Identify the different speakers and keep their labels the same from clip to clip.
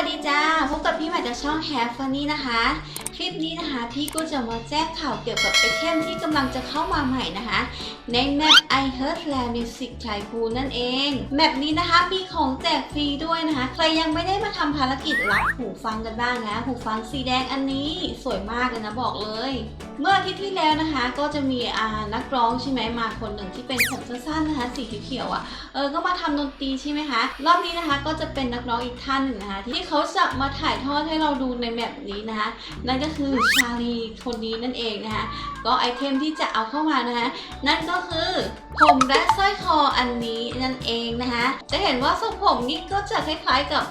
Speaker 1: วัสดีจ้า พบกับพี่ใหม่จากช่อง Have Funny นะคะ คลิปนี้นะคะพี่ก็จะมาแจ้งข่าวเกี่ยวกับไอเทมที่กำลังจะเข้ามาใหม่นะคะ ในแมป I Heard La Music ชายคูนั่นเอง แมปนี้นะคะมีของแจกฟรีด้วยนะคะ ใครยังไม่ได้มาทำภารกิจรับหูฟังกันบ้างนะ หูฟังสีแดงอันนี้สวยมากเลยนะบอกเลย เมื่ออาทิตย์ที่แล้วนะคะ ก็จะมีอ่านักร้องใช่ไหมมาคนหนึ่งที่เป็นผมสั้นๆนะคะ สีเขียวๆอะเออก็มาทำดนตรีใช่ไหมคะรอบนี้นะคะก็จะเป็นนักร้องอีกท่านหนึ่งนะคะ ที่เขาจะมาถ่ายทอดให้เราดูในแบบนี้นะคะ นั่นก็คือชาลีคนนี้นั่นเองนะคะ ก็ไอเทมที่จะเอาเข้ามานะคะ นั่นก็คือ ผมและสร้อยคออันนี้นั่นเองนะคะจะเห็นว่าทรงผมนี่ก็จะคล้ายๆกับ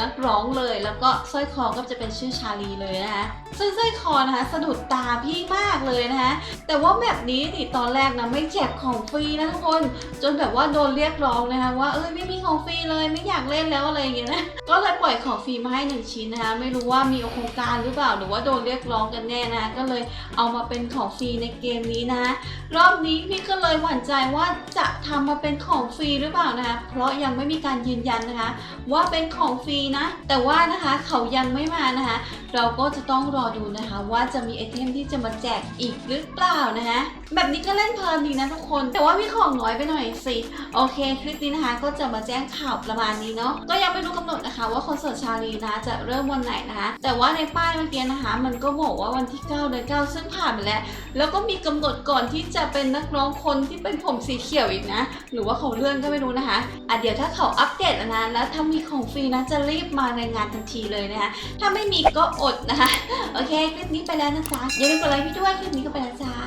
Speaker 1: นักร้องเลย แล้วก็สร้อยคอก็จะเป็นชื่อชาลีเลยนะคะซึ่งสร้อยคอนะคะสะดุดตาพี่มาก เลยนะคะแต่ว่าแบบนี้นี่ตอนแรกนะไม่แจกของฟรีนะทุกคน จนแบบว่าโดนเรียกร้องนะคะว่าเอ้ยไม่มีของฟรีเลยไม่อยากเล่นแล้วอะไรอย่างเงี้ยนะ ก็เลยปล่อยของฟรีมาให้หนึ่งชิ้นนะคะ ไม่รู้ว่ามีโครงการหรือเปล่าหรือว่าโดนเรียกร้องกันแน่นะก็เลยเอามาเป็นของฟรีในเกมนี้นะะรอบนี้พี่ก็เลยหวั่นใจว่าจะทำมาเป็นของฟรีหรือเปล่านะคะเพราะยังไม่มีการยืนยันนะคะ ว่าเป็นของฟรีนะ แต่ว่านะคะเขายังไม่มานะคะ เราก็จะต้องรอดูนะคะ ว่าจะมีไอเทมที่จะมาแจกอีกหรือเปล่านะคะแบบนี้ก็เล่นเพลินดีนะทุกคน แต่ว่ามีของน้อยไปหน่อยสิโอเค คลิปนี้นะคะก็จะมาแจ้งข่าวประมาณนี้เนาะก็ยังไม่รู้กำหนดนะคะ ว่าคอนเสิร์ตชาลีนะจะเริ่มวันไหนนะคะ แต่ว่าในป้ายเมื่อกี้นะคะ มันก็บอกว่าวันที่9เดือน9ซึ่งผ่านไปแล้ว แล้วก็มีกำหนดก่อนที่จะเป็นนักร้องคนที่เป็นผมสีเขียวอีกนะ หรือว่าเขาเลื่อนก็ไม่รู้นะคะอะเดี๋ยวถ้าเขาอัปเดตแล้นะแล้วถ้ามีของฟรีนะจะรีบมารายงานทันทีเลยนะคะถ้าไม่มีก็อดนะคะโอเคคลิปนี้ไปแล้วนะจ๊ะอย่าลืมกดไลค์พี่ด้วยคลิปนี้ก็ไปแล้วจ้า